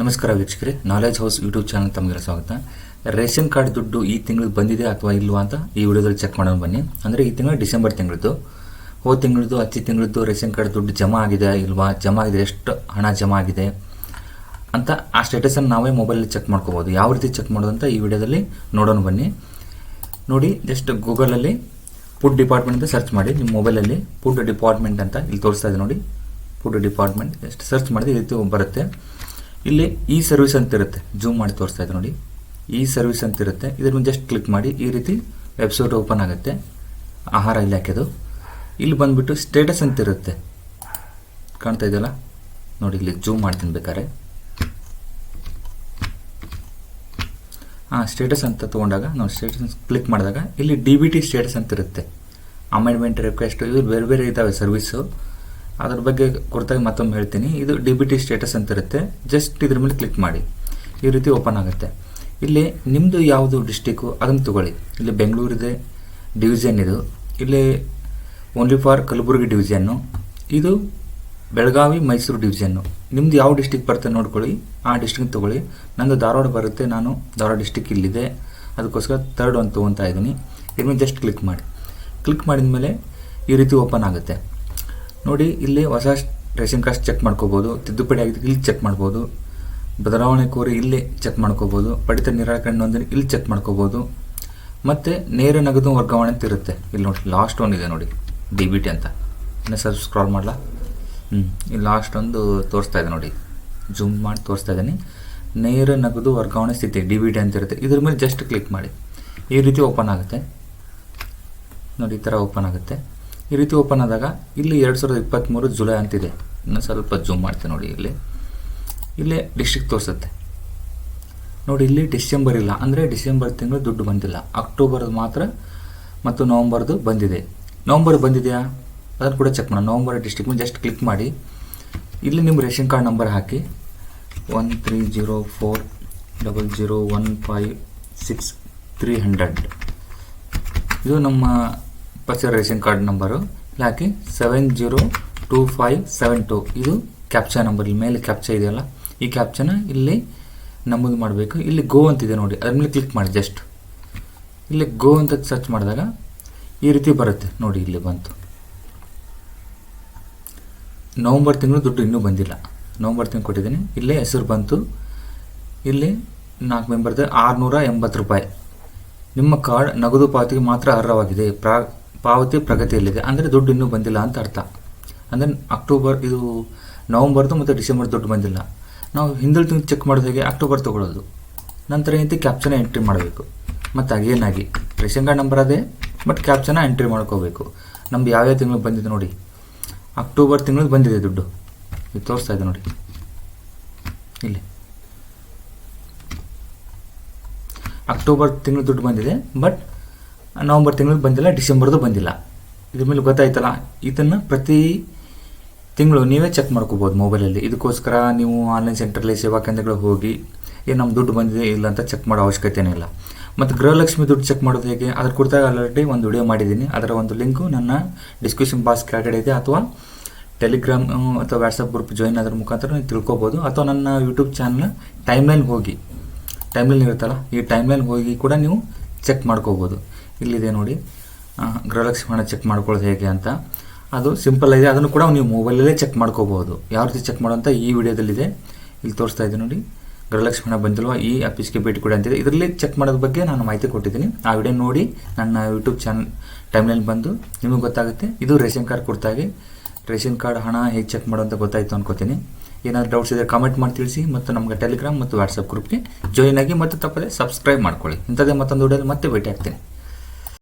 ನಮಸ್ಕಾರ ವೀಕ್ಷಕರೇ knowledge house YouTube channel ತಮಗೆ ಸ್ವಾಗತ. ರೇಷನ್ ಕಾರ್ಡ್ ದುಡ್ಡು ಈ ತಿಂಗಳು ಬಂದಿದೆ ಅಥವಾ ಇಲ್ವಾ ಅಂತ ಈ ವಿಡಿಯೋದಲ್ಲಿ ಚೆಕ್ ಮಾಡೋಣ ಬನ್ನಿ. ಅಂದರೆ ಈ ತಿಂಗಳು ಡಿಸೆಂಬರ್ ತಿಂಗಳದ್ದು. ಹೋದ ತಿಂಗಳದ್ದು ಹಚ್ಚಿ ತಿಂಗಳದ್ದು ರೇಷನ್ ಕಾರ್ಡ್ ದುಡ್ಡು ಜಮಾ ಆಗಿದೆ ಇಲ್ವಾ? ಜಮಾ ಆಗಿದೆ ಎಷ್ಟು ಹಣ ಜಮಾ ಆಗಿದೆ ಅಂತ ಆ ಸ್ಟೇಟಸನ್ನು ನಾವೇ ಮೊಬೈಲಲ್ಲಿ ಚೆಕ್ ಮಾಡ್ಕೋಬೋದು. ಯಾವ ರೀತಿ ಚೆಕ್ ಮಾಡೋದು ಅಂತ ಈ ವಿಡಿಯೋದಲ್ಲಿ ನೋಡೋಣ ಬನ್ನಿ. ನೋಡಿ ಜಸ್ಟ್ ಗೂಗಲಲ್ಲಿ ಫುಡ್ ಡಿಪಾರ್ಟ್ಮೆಂಟ್ ಅಂತ ಸರ್ಚ್ ಮಾಡಿ. ನಿಮ್ಮ ಮೊಬೈಲಲ್ಲಿ ಫುಡ್ ಡಿಪಾರ್ಟ್ಮೆಂಟ್ ಅಂತ ಇಲ್ಲಿ ತೋರಿಸ್ತಾ ಇದೆ ನೋಡಿ. ಫುಡ್ ಡಿಪಾರ್ಟ್ಮೆಂಟ್ ಜಸ್ಟ್ ಸರ್ಚ್ ಮಾಡಿದ್ರೆ ಈ ರೀತಿ ಬರುತ್ತೆ. ಇಲ್ಲಿ ಈ ಸರ್ವಿಸ್ ಅಂತ ಇರುತ್ತೆ. ಜೂಮ್ ಮಾಡಿ ತೋರಿಸ್ತಾ ಇದೆ ನೋಡಿ. ಈ ಸರ್ವಿಸ್ ಅಂತ ಇರುತ್ತೆ. ಮೇಲೆ ಜಸ್ಟ್ ಕ್ಲಿಕ್ ಮಾಡಿ ಈ ರೀತಿ ವೆಬ್ಸೈಟ್ ಓಪನ್ ಆಗುತ್ತೆ. ಆಹಾರ ಇಲಾಖೆದು ಇಲ್ಲಿ ಬಂದುಬಿಟ್ಟು ಸ್ಟೇಟಸ್ ಅಂತ ಇರುತ್ತೆ. ಕಾಣ್ತಾ ಇದೆಯಲ್ಲ? ನೋಡಿ, ಇಲ್ಲಿ ಜೂಮ್ ಮಾಡ್ತೀನಿ ಬೇಕಾದ್ರೆ ಹಾಂ ಸ್ಟೇಟಸ್ ಅಂತ ತೊಗೊಂಡಾಗ ನಾವು ಸ್ಟೇಟಸ್ ಕ್ಲಿಕ್ ಮಾಡಿದಾಗ ಇಲ್ಲಿ ಡಿ ಬಿ ಟಿ ಸ್ಟೇಟಸ್ ಅಂತ ಇರುತ್ತೆ. ಅಮೆಂಡ್ಮೆಂಟ್ ರಿಕ್ವೆಸ್ಟ್ ಇವು ಬೇರೆ ಬೇರೆ ಇದ್ದಾವೆ ಸರ್ವಿಸು ಅದ್ರ ಬಗ್ಗೆ ಕುರಿತಾಗಿ ಮತ್ತೊಮ್ಮೆ ಹೇಳ್ತೀನಿ. ಇದು ಡಿ ಬಿ ಟಿ ಸ್ಟೇಟಸ್ ಅಂತ ಇರುತ್ತೆ. ಜಸ್ಟ್ ಇದ್ರ ಮೇಲೆ ಕ್ಲಿಕ್ ಮಾಡಿ. ಈ ರೀತಿ ಓಪನ್ ಆಗುತ್ತೆ. ಇಲ್ಲಿ ನಿಮ್ಮದು ಯಾವುದು ಡಿಸ್ಟಿಕ್ಕು ಅದನ್ನು ತಗೊಳ್ಳಿ. ಇಲ್ಲಿ ಬೆಂಗಳೂರಿದೆ ಡಿವಿಷನ್ ಇದು. ಇಲ್ಲಿ ಓನ್ಲಿ ಫಾರ್ ಕಲಬುರಗಿ ಡಿವಿಷನ್ನು ಇದು ಬೆಳಗಾವಿ ಮೈಸೂರು ಡಿವಿಷನ್ನು ನಿಮ್ದು ಯಾವ ಡಿಸ್ಟಿಕ್ ಬರುತ್ತೆ ನೋಡ್ಕೊಳ್ಳಿ. ಆ ಡಿಸ್ಟಿಕ್ ತೊಗೊಳ್ಳಿ. ನಂದು ಧಾರವಾಡ ಬರುತ್ತೆ, ನಾನು ಧಾರವಾಡ ಡಿಸ್ಟಿಕ್ ಇಲ್ಲಿದೆ. ಅದಕ್ಕೋಸ್ಕರ ತರ್ಡ್ ಒಂದು ತೊಗೊತಾ ಇದ್ದೀನಿ. ಮೇಲೆ ಜಸ್ಟ್ ಕ್ಲಿಕ್ ಮಾಡಿ. ಕ್ಲಿಕ್ ಮಾಡಿದ ಮೇಲೆ ಈ ರೀತಿ ಓಪನ್ ಆಗುತ್ತೆ. ನೋಡಿ, ಇಲ್ಲಿ ಹೊಸ ರೇಷನ್ ಕಾರ್ಡ್ ಚೆಕ್ ಮಾಡ್ಕೋಬೋದು, ತಿದ್ದುಪಡಿ ಆಗಿದೆ, ಇಲ್ಲಿ ಚೆಕ್ ಮಾಡ್ಬೋದು, ಬದಲಾವಣೆ ಕೋರಿ ಇಲ್ಲಿ ಚೆಕ್ ಮಾಡ್ಕೋಬೋದು ಪಡಿತರ ನಿರಾಕರಣೆ ನೋಂದಣಿ ಇಲ್ಲಿ ಚೆಕ್ ಮಾಡ್ಕೋಬೋದು, ಮತ್ತು ನೇರ ನಗದು ವರ್ಗಾವಣೆ ಅಂತ ಇರುತ್ತೆ. ಇಲ್ಲಿ ನೋಡಿ ಲಾಸ್ಟ್ ಒಂದು ಇದೆ ನೋಡಿ ಡಿ ಬಿ ಟಿ ಅಂತ. ಇನ್ನು ಸರ್ ಸ್ಕ್ರಾಲ್ ಮಾಡಲಾ? ಹ್ಞೂ ಇಲ್ಲಿ ಲಾಸ್ಟ್ ಒಂದು ತೋರಿಸ್ತಾ ಇದೆ ನೋಡಿ ಜೂಮ್ ಮಾಡಿ ತೋರಿಸ್ತಾ ಇದ್ದೀನಿ. ನೇರ ನಗದು ವರ್ಗಾವಣೆ ಸ್ಥಿತಿ ಡಿ ಬಿ ಟಿ ಅಂತ ಇರುತ್ತೆ. ಇದ್ರ ಮೇಲೆ ಜಸ್ಟ್ ಕ್ಲಿಕ್ ಮಾಡಿ. ಈ ರೀತಿ ಓಪನ್ ಆಗುತ್ತೆ. ನೋಡಿ, ಈ ಥರ ಓಪನ್ ಆಗುತ್ತೆ. ಈ ರೀತಿ ಓಪನ್ ಆದಾಗ ಇಲ್ಲಿ ಎರಡು ಸಾವಿರದ ಇಪ್ಪತ್ತ್ಮೂರು ಜುಲೈ ಅಂತಿದೆ. ಇನ್ನು ಸ್ವಲ್ಪ ಜೂಮ್ ಮಾಡ್ತೀನಿ ನೋಡಿ ಇಲ್ಲಿ. ಇಲ್ಲೇ ಡಿಸ್ಟ್ರಿಕ್ಟ್ ತೋರಿಸುತ್ತೆ. ನೋಡಿ ಇಲ್ಲಿ ಡಿಸೆಂಬರ್ ಇಲ್ಲ, ಅಂದರೆ ಡಿಸೆಂಬರ್ ತಿಂಗಳು ದುಡ್ಡು ಬಂದಿಲ್ಲ. ಅಕ್ಟೋಬರ್ದು ಮಾತ್ರ ಮತ್ತು ನವಂಬರ್ದು ಬಂದಿದೆ. ನವಂಬರ್ ಬಂದಿದೆಯಾ? ಅದನ್ನು ಕೂಡ ಚೆಕ್ ಮಾಡೋಣ. ನವಂಬರ್ ಡಿಸ್ಟ್ರಿಕ್ಟ್ ಮೇಲೆ ಜಸ್ಟ್ ಕ್ಲಿಕ್ ಮಾಡಿ. ಇಲ್ಲಿ ನಿಮ್ಮ ರೇಷನ್ ಕಾರ್ಡ್ ನಂಬರ್ ಹಾಕಿ. One three zero four double zero one five six three hundred. ಇದು ನಮ್ಮ ಪಕ್ಷ ರೇಷನ್ ಕಾರ್ಡ್ ನಂಬರು ಇಲ್ಲಿ seven zero two five seven two ಇದು ಕ್ಯಾಪ್ಚಾ ನಂಬರ್ ಇಲ್ಲಿ ಮೇಲೆ ಕ್ಯಾಪ್ಚಾ ಇದೆಯಲ್ಲ? ಈ ಕ್ಯಾಪ್ಚನ ಇಲ್ಲಿ ನಮೂದು ಮಾಡಬೇಕು. ಇಲ್ಲಿ ಗೋ ಅಂತಿದೆ ನೋಡಿ. ಅದ್ರ ಮೇಲೆ ಕ್ಲಿಕ್ ಮಾಡಿ ಜಸ್ಟ್ ಇಲ್ಲಿ ಗೋ ಅಂತ ಸರ್ಚ್ ಮಾಡಿದಾಗ ಈ ರೀತಿ ಬರುತ್ತೆ. ನೋಡಿ, ಇಲ್ಲಿ ಬಂತು. ನವಂಬರ್ ತಿಂಗಳು ದುಡ್ಡು ಇನ್ನೂ ಬಂದಿಲ್ಲ. ನವಂಬರ್ ತಿಂಗಳು ಕೊಟ್ಟಿದ್ದೀನಿ. ಇಲ್ಲೇ ಹೆಸರು ಬಂತು. ಇಲ್ಲಿ ನಾಲ್ಕು ಮೆಂಬರ್ದು ಆರುನೂರ ಎಂಬತ್ತು ರೂಪಾಯಿ. ನಿಮ್ಮ ಕಾರ್ಡ್ ನಗದು ಪಾವತಿಗೆ ಮಾತ್ರ ಅರ್ಹವಾಗಿದೆ. ಪ್ರಾ ಪಾವತಿ ಪ್ರಗತಿಯಲ್ಲಿದೆ. ಅಂದರೆ ದುಡ್ಡು ಇನ್ನೂ ಬಂದಿಲ್ಲ ಅಂತ ಅರ್ಥ. ಅಂದರೆ ಅಕ್ಟೋಬರ್, ಇದು ನವಂಬರ್ದು ಮತ್ತು ಡಿಸೆಂಬರ್ ದುಡ್ಡು ಬಂದಿಲ್ಲ. ನಾವು ಹಿಂದಲ್ ತಿಂಗಳು ಚೆಕ್ ಮಾಡೋದು ಹೇಗೆ? ಅಕ್ಟೋಬರ್ ತೊಗೊಳ್ಳೋದು. ನಂತರ ಏನಂತ ಕ್ಯಾಪ್ಚನ ಎಂಟ್ರಿ ಮಾಡಬೇಕು. ಮತ್ತು ಅಗೇನಾಗಿ ರೇಷನ್ ಕಾರ್ಡ್ ನಂಬರ್ ಅದೇ, ಬಟ್ ಕ್ಯಾಪ್ಚನ ಎಂಟ್ರಿ ಮಾಡ್ಕೋಬೇಕು. ನಮ್ದು ಯಾವ್ಯಾವ ತಿಂಗಳು ಬಂದಿದೆ ನೋಡಿ. ಅಕ್ಟೋಬರ್ ತಿಂಗಳು ಬಂದಿದೆ ದುಡ್ಡು. ಇದು ತೋರಿಸ್ತಾ ಇದೆ ನೋಡಿ. ಇಲ್ಲಿ. ಅಕ್ಟೋಬರ್ ತಿಂಗಳು ದುಡ್ಡು ಬಂದಿದೆ, ಬಟ್ ನವಂಬರ್ ತಿಂಗಳು ಬಂದಿಲ್ಲ, ಡಿಸೆಂಬರ್ದು ಬಂದಿಲ್ಲ. ಇದ್ರ ಮೇಲೆ ಗೊತ್ತಾಯ್ತಲ್ಲ, ಇದನ್ನು ಪ್ರತಿ ತಿಂಗಳು ನೀವೇ ಚೆಕ್ ಮಾಡ್ಕೋಬೋದು ಮೊಬೈಲಲ್ಲಿ ಇದಕ್ಕೋಸ್ಕರ ನೀವು ಆನ್ಲೈನ್ ಸೆಂಟ್ರಲ್ಲಿ ಸೇವಾ ಕೇಂದ್ರಗಳಿಗೆ ಹೋಗಿ, ಏನು ನಮ್ಮ ದುಡ್ಡು ಬಂದಿದೆ ಇಲ್ಲ ಅಂತ ಚೆಕ್ ಮಾಡೋ ಅವಶ್ಯಕತೆನೇ ಇಲ್ಲ. ಮತ್ತು ಗೃಹಲಕ್ಷ್ಮಿ ದುಡ್ಡು ಚೆಕ್ ಮಾಡೋದು ಹೇಗೆ? ಅದ್ರ ಕುರಿತಾಗಿ ಆಲ್ರೆಡಿ ಒಂದು ವಿಡಿಯೋ ಮಾಡಿದ್ದೀನಿ. ಅದರ ಒಂದು ಲಿಂಕು ನನ್ನ ಡಿಸ್ಕ್ರಿಪ್ಷನ್ ಬಾಕ್ಸ್ ಕೆಳಗಡೆ ಇದೆ. ಅಥವಾ ಟೆಲಿಗ್ರಾಮ್ ಅಥವಾ ವಾಟ್ಸಪ್ ಗ್ರೂಪ್ ಜಾಯಿನ್ ಅದ್ರ ಮುಖಾಂತರ ನೀವು ತಿಳ್ಕೊಬೋದು. ಅಥವಾ ನನ್ನ ಯೂಟ್ಯೂಬ್ ಚಾನಲ್ ಟೈಮ್ಲೈನ್ ಹೋಗಿ. ಟೈಮ್ಲೈನ್ ಇರುತ್ತಲ್ಲ, ಈ ಟೈಮ್ಲೈನ್ ಹೋಗಿ ಕೂಡ ನೀವು ಚೆಕ್ ಮಾಡ್ಕೋಬೋದು. ಇಲ್ಲಿದೆ ನೋಡಿ. ಗೃಹಲಕ್ಷ್ಮಿ ಹಣ ಚೆಕ್ ಮಾಡ್ಕೊಳ್ಳೋದು ಹೇಗೆ ಅಂತ. ಅದು ಸಿಂಪಲ್ ಆಗಿದೆ. ಅದನ್ನು ಕೂಡ ನೀವು ಮೊಬೈಲಲ್ಲೇ ಚೆಕ್ ಮಾಡ್ಕೋಬೋದು ಯಾವ ರೀತಿ ಚೆಕ್ ಮಾಡೋಂಥ ಈ ವಿಡಿಯೋದಲ್ಲಿದೆ. ಇಲ್ಲಿ ತೋರಿಸ್ತಾ ಇದೆ ನೋಡಿ. ಗೃಹಲಕ್ಷ್ಮಿ ಹಣ ಬಂದಿಲ್ವಾ? ಈ ಆಫೀಸ್ಗೆ ಭೇಟಿ ಕೊಡಿ ಅಂತಿದೆ. ಇದರಲ್ಲಿ ಚೆಕ್ ಮಾಡೋದ್ರ ಬಗ್ಗೆ ನಾನು ಮಾಹಿತಿ ಕೊಟ್ಟಿದ್ದೀನಿ. ಆ ವಿಡಿಯೋ ನೋಡಿ. ನನ್ನ ಯೂಟ್ಯೂಬ್ ಚಾನಲ್ ಟೈಮ್ಲೈನ್ ಬಂದು ನಿಮಗೆ ಗೊತ್ತಾಗುತ್ತೆ. ಇದು ರೇಷನ್ ಕಾರ್ಡ್ ಕೊಡ್ತಾಗಿ. ರೇಷನ್ ಕಾರ್ಡ್ ಹಣ ಹೇಗೆ ಚೆಕ್ ಮಾಡೋಂತ ಗೊತ್ತಾಯಿತು ಅನ್ಕೋತೀನಿ. ಏನಾದರೂ ಡೌಟ್ಸ್ ಇದ್ದರೆ ಕಾಮೆಂಟ್ ಮಾಡಿ ತಿಳಿಸಿ ಮತ್ತು ನಮಗೆ ಟೆಲಿಗ್ರಾಮ್ ಮತ್ತು ವಾಟ್ಸಪ್ ಗ್ರೂಪ್ಗೆ ಜಾಯಿನ್ ಆಗಿ ಮತ್ತು ತಪ್ಪದೆ ಸಬ್ಸ್ಕ್ರೈಬ್ ಮಾಡ್ಕೊಳ್ಳಿ. ಇಂಥದ್ದೇ ಮತ್ತೊಂದು ವಿಡಿಯೋದಲ್ಲಿ ಮತ್ತೆ ಭೇಟಿ ಆಗ್ತೀನಿ.